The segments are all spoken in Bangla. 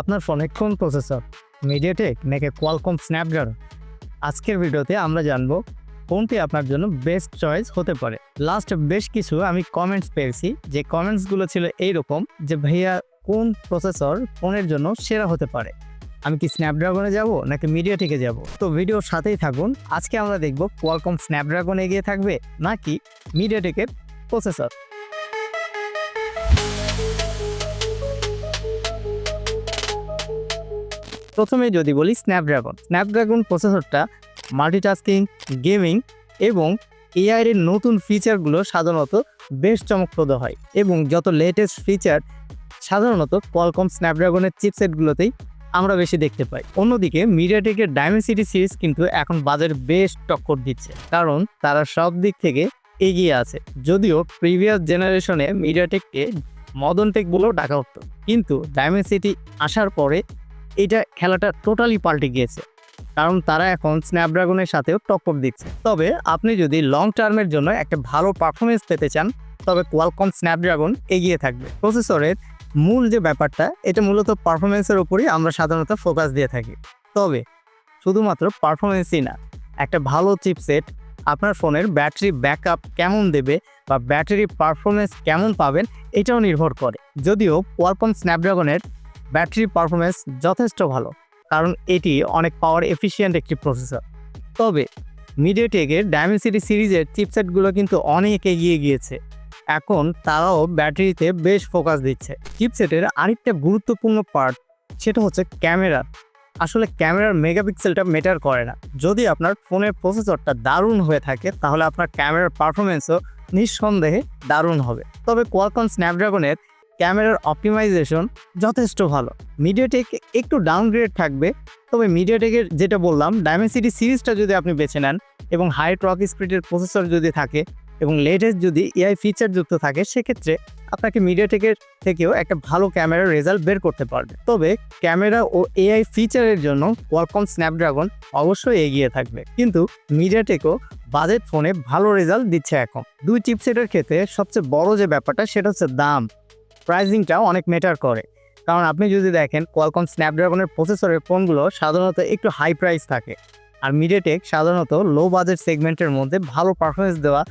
আপনার ফোনে কোন প্রসেসর? মিডিয়াটেক নাকি কোয়ালকম স্ন্যাপড্রাগন আজকের ভিডিওতে আমরা জানব কোনটি আপনার জন্য বেস্ট চয়েস হতে পারে। লাস্ট বেশ কিছু আমি কমেন্টস পেয়েছি, যে কমেন্টসগুলো ছিল এইরকম, যে ভাইয়া কোন প্রসেসর ফোনের জন্য সেরা হতে পারে? আমি কি স্ন্যাপড্রাগনে যাব নাকি মিডিয়াটেকে যাব? তো ভিডিওর সাথেই থাকুন, আজকে আমরা দেখব কোয়ালকম স্ন্যাপড্রাগন এগিয়ে থাকবে নাকি মিডিয়াটেকের প্রসেসর প্রথমে যদি বলি স্ন্যাপড্রাগন স্ন্যাপড্রাগন প্রসেসরটা মাল্টিটাস্কিং গেমিং এবং এআই এর নতুন ফিচারগুলো সাধারণত বেশ চমকপ্রদ হয় এবং যত লেটেস্ট ফিচার সাধারণত কোয়ালকম স্ন্যাপড্রাগনের চিপসেটগুলোতেই আমরা বেশি দেখতে পাই। অন্যদিকে মিডিয়াটেকের ডায়মেন্সিটি সিরিজ কিন্তু এখন বাজারে বেশ টক্কর দিচ্ছে কারণ তারা সব দিক থেকে এগিয়ে আছে। যদিও প্রিভিয়াস জেনারেশনে মিডিয়াটেককে মদন টেক বলেও ডাকা হতো। কিন্তু ডায়মেন্সিটি আসার পরে এটা খেলাটা টোটালি পাল্টে গিয়েছে। কারণ তারা এখন স্ন্যাপড্রাগনের সাথেও টক্কর দিচ্ছে। তবে আপনি যদি লং টার্মের জন্য একটা ভালো পারফরমেন্স পেতে চান, তবে কোয়ালকম স্ন্যাপড্রাগন এগিয়ে থাকবে। প্রসেসরের মূল যে ব্যাপারটা, এটা মূলত পারফরমেন্সের উপরই আমরা সাধারণত ফোকাস দিয়ে থাকি। তবে শুধুমাত্র পারফরমেন্সই না, একটা ভালো চিপসেট আপনার ফোনের ব্যাটারি ব্যাকআপ কেমন দেবে বা ব্যাটারি পারফরমেন্স কেমন পাবেন, এটাও নির্ভর করে। যদিও কোয়ালকম স্ন্যাপড্রাগনের ব্যাটারি পারফরমেন্স যথেষ্ট ভালো, কারণ এটি অনেক পাওয়ার এফিশিয়েন্ট একটি প্রসেসর তবে মিডিয়াটেকের ডায়মেন্সিটি সিরিজের চিপসেটগুলো কিন্তু অনেক এগিয়ে গিয়েছে। এখন তারাও ব্যাটারিতে বেশ ফোকাস দিচ্ছে। চিপসেটের আরেকটা গুরুত্বপূর্ণ পার্ট সেটা হচ্ছে ক্যামেরা। আসলে ক্যামেরার মেগাপিক্সেলটা মেটার করে না। যদি আপনার ফোনের প্রসেসরটা দারুণ হয়ে থাকে, তাহলে আপনার ক্যামেরার পারফরমেন্সও নিঃসন্দেহে দারুণ হবে। তবে কোয়ালকম স্ন্যাপড্রাগনের ক্যামেরার অপটিমাইজেশন যথেষ্ট ভালো। মিডিয়াটেক একটু ডাউনগ্রেড থাকবে, তবে মিডিয়াটেকের যেটা বললাম ডায়মেন্সিটি সিরিজটা যদি আপনি বেছে নেন এবং হাই ট্রক স্পিডের প্রসেসর যদি থাকে এবং লেটেস্ট যদি এআই ফিচার যুক্ত থাকে, সেক্ষেত্রে আপনাকে মিডিয়াটেকের থেকেও একটা ভালো ক্যামেরার রেজাল্ট বের করতে পারবে। তবে ক্যামেরা ও এআই ফিচারের জন্য কোয়ালকম স্ন্যাপড্রাগন অবশ্যই এগিয়ে থাকবে। কিন্তু মিডিয়াটেকও বাজেট ফোনে ভালো রেজাল্ট দিচ্ছে এখন। দুই চিপসেটের ক্ষেত্রে সবচেয়ে বড় যে ব্যাপারটা, সেটা হচ্ছে দাম। প্রাইজিংটা অনেক ম্যাটার করে। কারণ আপনি যদি দেখেন কোয়ালকম স্ন্যাপড্রাগনের প্রসেসরের ফোনগুলো সাধারণত একটু হাই প্রাইস থাকে। আর মিডিয়াটেক সাধারণত লো বাজেট সেগমেন্টের মধ্যে ভালো পারফরমেন্স দেওয়া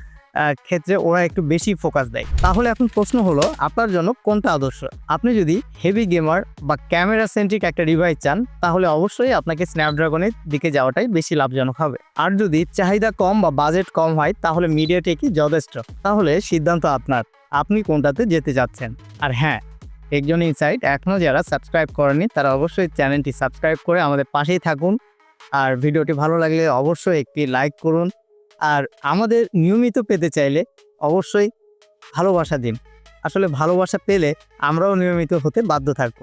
ক্ষেত্রে ওরা একটু বেশি ফোকাস দেয়। তাহলে এখন প্রশ্ন হলো, আপনার জন্য কোনটা আদর্শ? আপনি যদি হেভি গেমার বা ক্যামেরা সেন্ট্রিক একটা ডিভাইস চান, তাহলে অবশ্যই আপনাকে স্ন্যাপড্রাগনের দিকে যাওয়াটাই বেশি লাভজনক হবে। আর যদি চাহিদা কম বা বাজেট কম হয়, তাহলে মিডিয়াটেকই যথেষ্ট। তাহলে সিদ্ধান্ত আপনার। আপনি কোনটাতে যেতে যাচ্ছেন। আর হ্যাঁ একজন ইনসাইট এখনও যারা সাবস্ক্রাইব করেনি তারা অবশ্যই চ্যানেলটি সাবস্ক্রাইব করে আমাদের পাশেই থাকুন। আর ভিডিওটি ভালো লাগলে অবশ্যই একটি লাইক করুন। আর আমাদের নিয়মিত পেতে চাইলে অবশ্যই ভালোবাসা দিন। আসলে ভালোবাসা পেলে আমরাও নিয়মিত হতে বাধ্য থাকব।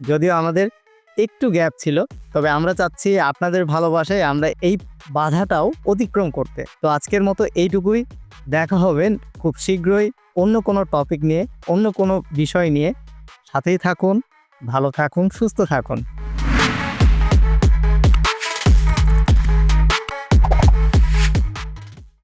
যদিও আমাদের একটু গ্যাপ ছিল, তবে আমরা চাচ্ছি আপনাদের ভালোবাসায় আমরা এই বাধাটাও অতিক্রম করতে। তো আজকের মতো এইটুকুই। দেখা হবে খুব শীঘ্রই। অন্য কোনো টপিক নিয়ে অন্য কোনো বিষয় নিয়ে সাথেই থাকুন ভালো থাকুন সুস্থ থাকুন।